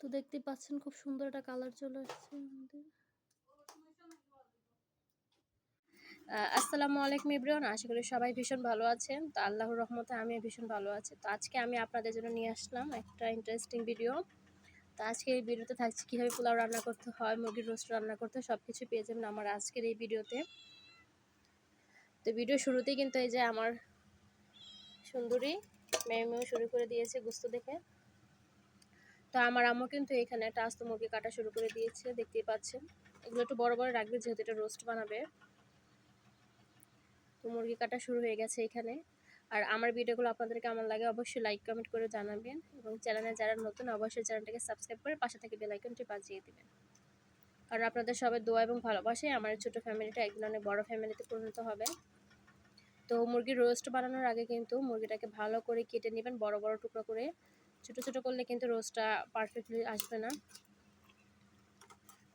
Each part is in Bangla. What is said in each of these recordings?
তো দেখতে পাচ্ছেন খুব সুন্দর একটা কালার চলে আসছে আসসালামু আলাইকুম ইব্রান আশা করি সবাই ভীষণ ভালো আছেন। তো আল্লাহর রহমতে আমি ভীষণ ভালো আছি। তো আজকে আমি আপনাদের জন্য নিয়ে আসলাম একটা ইন্টারেস্টিং ভিডিও তো আজকে এই ভিডিওতে থাকছে কীভাবে পোলাও রান্না করতে হয়, মুরগির রোস্ট রান্না করতে হয় সব কিছু পেয়ে যাবেন আমার আজকের এই ভিডিওতে তো ভিডিও শুরুতেই কিন্তু এই যে আমার সুন্দরী মেয়ে মেয়েও শুরু করে দিয়েছে গুস্ত দেখে। তো আমার আম্মু কিন্তু এখানে একটা আস্ত মুরগি কাটা শুরু করে দিয়েছে, দেখতেই পাচ্ছেন। এগুলো একটু বড় বড় রাখবে, যেহেতু এটা রোস্ট বানাবে। তো মুরগি কাটা শুরু হয়ে গেছে এখানে। আর আমার ভিডিওগুলো আপনাদের কেমন লাগে অবশ্যই লাইক কমেন্ট করে জানাবেন। এবং চ্যানেলে যারা নতুন, অবশ্যই চ্যানেলটাকে সাবস্ক্রাইব করে পাশে থেকে বেল আইকনটি বাজিয়ে দেবেন। কারণ আপনাদের সবাই দোয়া এবং ভালোবাসায় আমার ছোট ফ্যামিলিটা একদিন অনেক বড় ফ্যামিলিতে পরিণত হবে। তো মুরগির রোস্ট বানানোর আগে কিন্তু মুরগিটাকে ভালো করে কেটে নেবেন, বড় বড় টুকরো করে। ছোট ছোট করলে কিন্তু রোস্টটা পারফেক্টলি আসবে না।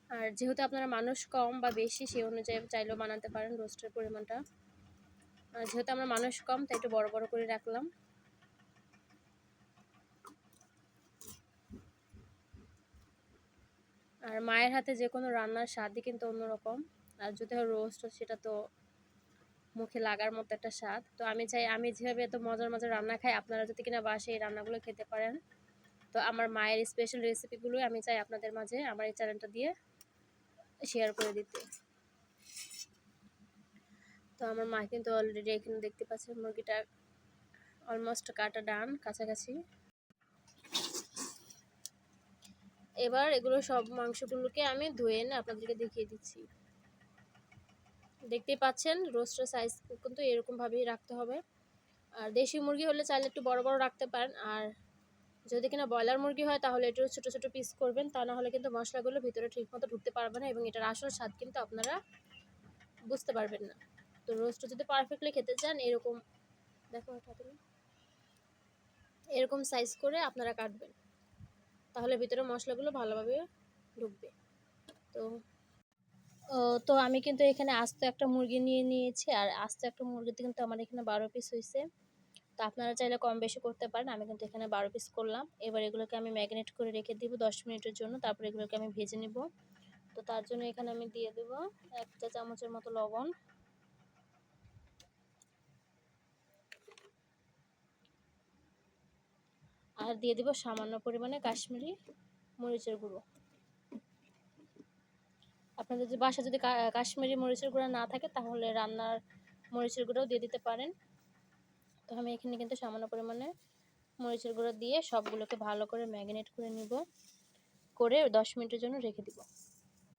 আর যেহেতু আপনারা মানুষ কম বা বেশি, সেই অনুযায়ী চাইলেও বানাতে পারেন রোস্টের পরিমাণটা। আর যেহেতু আমরা মানুষ কম, তাই একটু বড় বড় করে রাখলাম। আর মায়ের হাতে যে কোনো রান্নার স্বাদই কিন্তু অন্যরকম। আর যদি রোস্ট, সেটা তো মুখে লাগার মতো একটা স্বাদ। তো আমি চাই, আমি যেভাবে এত মজার মজার রান্না খাই, আপনারা যদি কিনা বাসে এই রান্নাগুলো খেতে পারেন। তো আমার মায়ের স্পেশাল রেসিপিগুলোই আমি চাই আপনাদের মাঝে আমার এই চ্যানেলটা দিয়ে শেয়ার করে দিতে। তো আমার মা কিন্তু অলরেডি এখানে দেখতে পাচ্ছেন মুরগিটা অলমোস্ট কাটা ডান, কাছাকাছি। এবার এগুলো সব মাংসগুলোকে আমি ধুয়ে এনে আপনাদেরকে দেখিয়ে দিচ্ছি। দেখতেই পাচ্ছেন রোস্টের সাইজ কিন্তু এরকমভাবেই রাখতে হবে। আর দেশি মুরগি হলে চাইলে একটু বড় বড় রাখতে পারেন। আর যদি কিনা ব্রয়লার মুরগি হয়, তাহলে একটু ছোটো ছোটো পিস করবেন। তা না হলে কিন্তু মশলাগুলো ভিতরে ঠিকমতো ঢুকতে পারবে না এবং এটার আসল স্বাদ কিন্তু আপনারা বুঝতে পারবেন না। তো রোস্ট যদি পারফেক্টলি খেতে চান, এরকম দেখো এরকম সাইজ করে আপনারা কাটবেন। তাহলে ভিতরে মশলাগুলো ভালোভাবে ঢুকবে। তো তো আমি কিন্তু এখানে আস্ত একটা মুরগি নিয়ে নিয়েছি। আর আস্ত একটা মুরগিতে কিন্তু আমার এখানে বারো পিস হয়েছে তো আপনারা চাইলে কম বেশি করতে পারেন। আমি কিন্তু এখানে বারো পিস করলাম। এবার এগুলোকে আমি ম্যাগনেট করে রেখে দিব দশ মিনিটের জন্য। তারপর এগুলোকে আমি ভেজে নেব। তো তার জন্য এখানে আমি দিয়ে দেব এক চা চামচের মতো লবণ। আর দিয়ে দিব সামান্য পরিমাণে কাশ্মীরি মরিচের গুঁড়ো। আপনাদের যে বাসা যদি কাশ্মীরি মরিচের গুঁড়া না থাকে, তাহলে রান্নার মরিচের গুঁড়োও দিয়ে দিতে পারেন। তো আমি এখানে কিন্তু সামান্য পরিমাণে মরিচের গুঁড়ো দিয়ে সবগুলোকে ভালো করে ম্যাগনেট করে নিব। করে দশ মিনিটের জন্য রেখে দিব।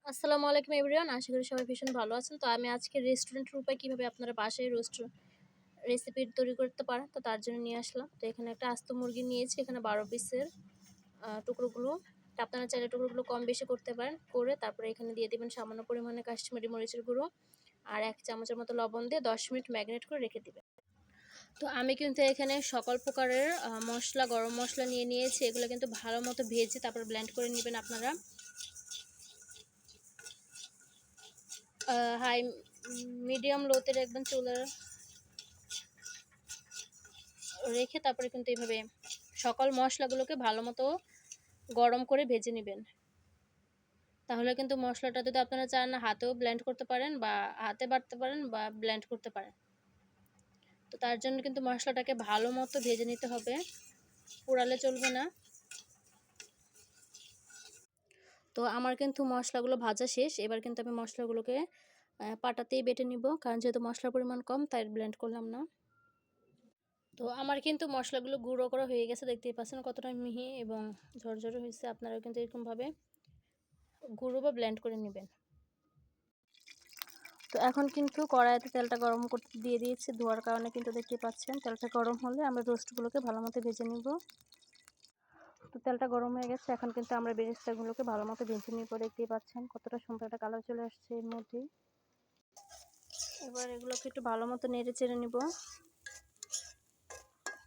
আসসালামু আলাইকুম এভরিওয়ান, আশা করি সবাই ভীষণ ভালো আছেন। তো আমি আজকে রেস্টুরেন্টের উপায় কীভাবে আপনারা বাসায় রোস্ট, রেসিপি তৈরি করতে পারেন, তো তার জন্য নিয়ে আসলাম। তো এখানে একটা আস্ত মুরগি নিয়েছি, এখানে বারো পিসের টুকরোগুলো। আপনারা চাইলে টুকরোগুলো কম বেশি করতে পারেন, করে তারপরে এখানে দিয়ে দেবেন সামান্য পরিমাণে কাশ্মীরি মরিচের গুঁড়ো আর এক চামচের মতো লবণ দিয়ে দশ মিনিট ম্যাগনেট করে রেখে দেবেন। তো আমি কিন্তু এখানে সকল প্রকারের মশলা, গরম মশলা নিয়ে নিয়েছি। এগুলো কিন্তু ভালো মতো ভেজে তারপর ব্ল্যান্ড করে নেবেন আপনারা। হাই মিডিয়াম লোতে একদম চুলার। রেখে তারপরে কিন্তু এইভাবে সকল মশলাগুলোকে ভালো মতো গরম করে ভেজে নেবেন। তাহলে কিন্তু মশলাটা যদি আপনারা চান হাতেও ব্লেন্ড করতে পারেন বা হাতে বাটতে পারেন বা ব্লেন্ড করতে পারেন। তো তার জন্য কিন্তু মশলাটাকে ভালো মতো ভেজে নিতে হবে। পোড়ালে চলবে না। তো আমার কিন্তু মশলাগুলো ভাজা শেষ। এবার কিন্তু আমি মশলাগুলোকে পাটাতেই বেটে নিব। কারণ যেহেতু মশলার পরিমাণ কম, তাই ব্লেন্ড করলাম না। তো আমার কিন্তু মশলাগুলো গুঁড়ো করা হয়ে গেছে, দেখতেই পাচ্ছেন কতটা মিহি এবং ঝরঝরে হয়েছে। আপনারাও কিন্তু এরকমভাবে গুঁড়ো বা ব্লেন্ড করে নেবেন। তো এখন কিন্তু কড়াইতে তেলটা গরম করতে দিয়ে দিয়েছি, ধোয়ার কারণে কিন্তু দেখতে পাচ্ছেন তেলটা গরম হলে আমরা রোস্টগুলোকে ভালো মতো ভেজে নিব। তো তেলটা গরম হয়ে গেছে, এখন কিন্তু আমরা বেরেস্তাগুলোকে ভালো মতো ভেজে নিব, দেখতেই পাচ্ছেন কতটা সুন্দর একটা কালার চলে আসছে এর মধ্যে। এবার এগুলোকে একটু ভালো মতো নেড়ে চেড়ে নিব।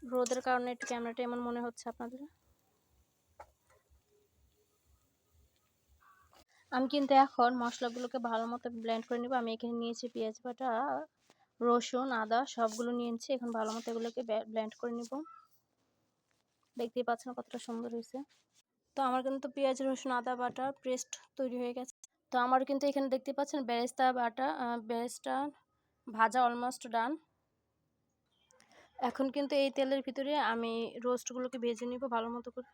রোদের কারণে একটু ক্যামেরাটা এমন মনে হচ্ছে আপনাদের। আমি কিন্তু এখন মশলাগুলোকে ভালো মতো ব্লেন্ড করে নেব। আমি এখানে নিয়েছি পেঁয়াজ বাটা, রসুন, আদা, সবগুলো নিয়েছি। এখন ভালো মতো এগুলোকে ব্লেন্ড করে নিব। দেখতেই পাচ্ছেন কতটা সুন্দর হয়েছে। তো আমার কিন্তু পেঁয়াজ, রসুন, আদা বাটা পেস্ট তৈরি হয়ে গেছে। তো আমার কিন্তু এখানে দেখতে পাচ্ছেন বেরেস্তা বাটা বেরেস্তা ভাজা অলমোস্ট ডান এখন কিন্তু এই তেলের ভিতরে আমি রোস্টগুলোকে ভেজে নিব ভালো মতো করে।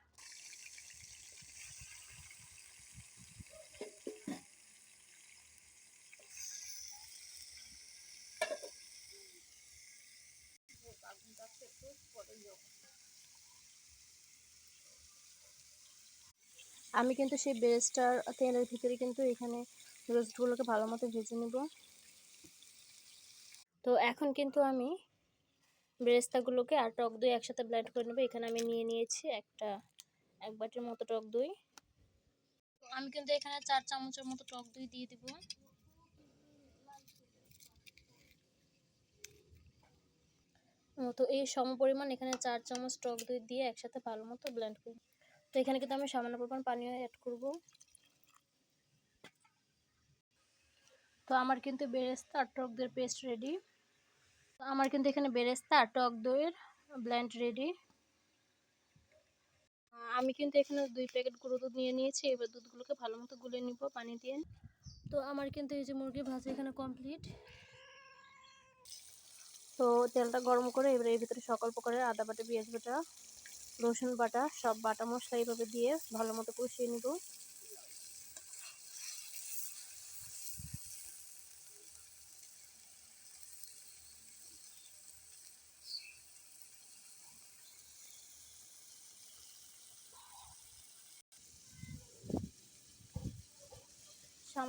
আমি কিন্তু সেই বেরেস্টার তেলের ভিতরে কিন্তু এখানে রোস্টগুলোকে ভালো মতো ভেজে নেব। তো এখন কিন্তু আমি বেরেস্তাগুলোকে আর টক দই একসাথে ব্লেন্ড করে নেব। এখানে আমি নিয়ে নিয়েছি একটা, এক বাটির মতো টক দই। আমি কিন্তু এখানে চার চামচের মতো টক দই দিয়ে দিব। তো এই সম পরিমাণ এখানে চার চামচ টক দই দিয়ে একসাথে ভালো মতো ব্লেন্ড করি তো এখানে কিন্তু আমি সামান্য পরিমাণ পানিও অ্যাড করব। তো আমার কিন্তু বেরেস্তা আর টক দইয়ের পেস্ট রেডি আমার কিন্তু এখানে বেরেস্তা, টক দইয়ের ব্ল্যান্ড রেডি আমি কিন্তু এখানে দুই প্যাকেট গুঁড়ো দুধ নিয়ে নিয়েছি, এবার দুধগুলোকে ভালো মতো গুলে নিব, পানি দিয়ে। তো আমার কিন্তু এই যে মুরগি ভাজি এখানে কমপ্লিট তো তেলটা গরম করে এবার এর ভিতরে সকল প্রকারের আদা বাটা, পেঁয়াজ বাটা, রসুন বাটা, সব বাটা মশলা এইভাবে দিয়ে ভালো মতো কষিয়ে নিব।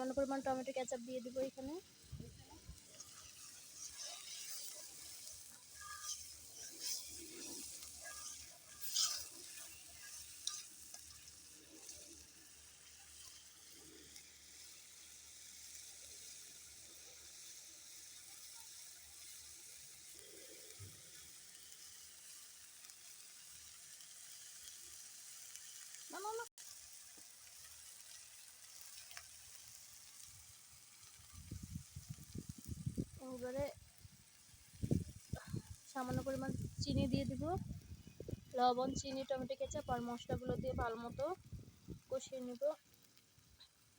সামান্য পরিমাণ টমেটো কেচাপ দিয়ে দিব এখানে না না না এবারে সামান্য পরিমাণ চিনি দিয়ে দিব। লবণ, চিনি, টমেটো, কেচাপ আর মশলাগুলো দিয়ে ভালো মতো কষিয়ে নিব।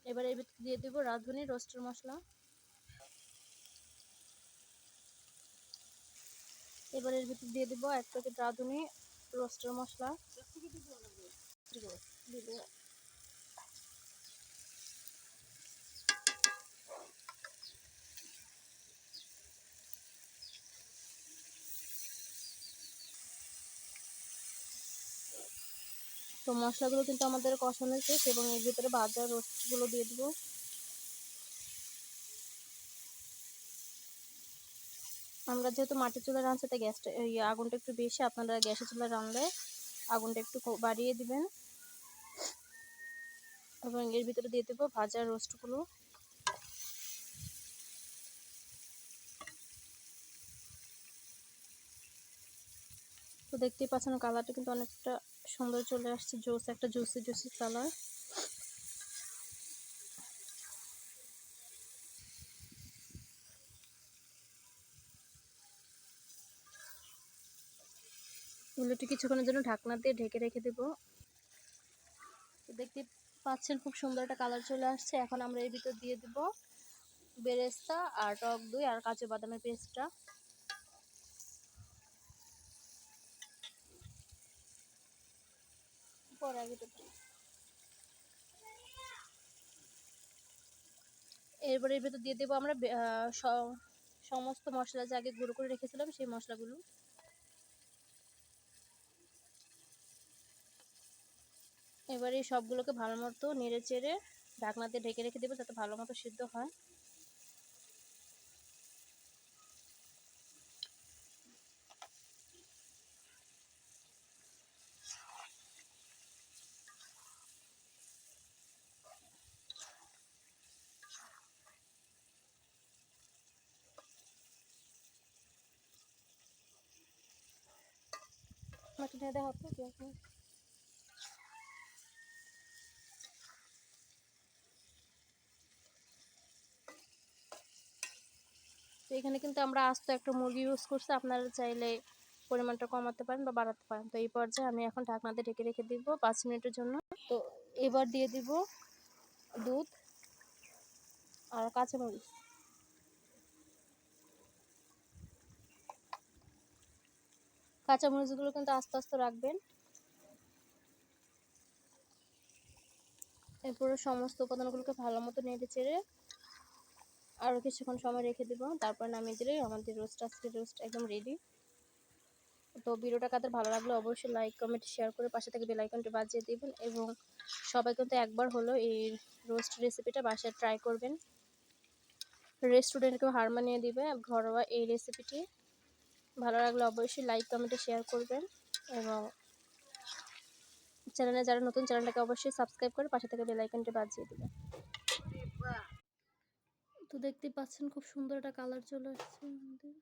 এবারে এর ভিতরে দিয়ে দিব রাঁধুনি রোস্টের মশলা। এবার এর ভিতরে দিয়ে দিব এক প্যাকেট রাঁধুনি রোস্টের মশলা। দিব তো মশলাগুলো কিন্তু আমাদের কষানো শেষ এবং এর ভিতরে ভাজা রোস্টগুলো দিয়ে দেবো। আমরা যেহেতু মাটির চুলা রাঁধছি, তাই গ্যাসটা, এই আগুনটা একটু বেশি, আপনারা গ্যাসের চুলা রাঁধলে আগুনটা একটু বাড়িয়ে দিবেন। এবং এর ভিতরে দিয়ে দেবো ভাজা রোস্টগুলো। তো দেখতেই পাচ্ছেন কালারটা কিন্তু অনেকটা সুন্দর চলে আসছে জোস, একটা জুসি জুসি কালার। এগুলোটি কিছুক্ষণের জন্য ঢাকনা দিয়ে ঢেকে রেখে দেবো। দেখতে পাচ্ছেন খুব সুন্দর একটা কালার চলে আসছে। এখন আমরা এর ভিতর দিয়ে দেবো বেরেস্তা আর টক দই আর কাঁচা বাদামের পেস্টটা। এরপরে এর ভেতর দিয়ে দেবো আমরা সমস্ত মশলা যে আগে গুঁড়ো করে রেখেছিলাম সেই মশলাগুলো। এবারে সবগুলোকে ভালো মতো নেড়ে চেড়ে ঢাকনাতে ঢেকে রেখে দেবো যাতে ভালো মতো সিদ্ধ হয়। মাটি ঢেলে হতো কি এখন তো এখানে কিন্তু আমরা আস্ত একটা মুরগি ইউজ করছি, আপনারা চাইলে পরিমাণটা কমাতে পারেন বা বাড়াতে পারেন। তো এই পর্যায়ে আমি এখন ঢাকনাতে ঢেকে রেখে দিব পাঁচ মিনিটের জন্য। তো এবার দিয়ে দিব দুধ আর কাঁচামরিচ। কাঁচামরিচগুলো কিন্তু আস্তে আস্তে রাখবেন। এরপরে সমস্ত উপাদানগুলোকে ভালো মতো নেড়ে চেড়ে আরও কিছুক্ষণ সময় রেখে দেবো। তারপর নামিয়ে দিলে আমাদের রোস্ট আজকে রোস্ট একদম রেডি তো ভিডিওটা কাদের ভালো লাগলে অবশ্যই লাইক কমেন্ট শেয়ার করে পাশে থেকে বেল আইকনটি বাজিয়ে দিবেন এবং সবাই কিন্তু একবার হলো এই রোস্ট রেসিপিটা বাসায় ট্রাই করবেন। রেস্টুরেন্টকেও হার মানিয়ে দিবে। ঘরোয়া এই রেসিপিটি ভালো লাগলে অবশ্যই লাইক কমেন্টে শেয়ার করবেন এবং চ্যানেলে যারা নতুন চ্যানেলটাকে অবশ্যই সাবস্ক্রাইব করে পাশে থেকে বেল আইকনটি বাজিয়ে দেবেন তো দেখতে পাচ্ছেন খুব সুন্দর একটা কালার চলে আসছে আমাদের।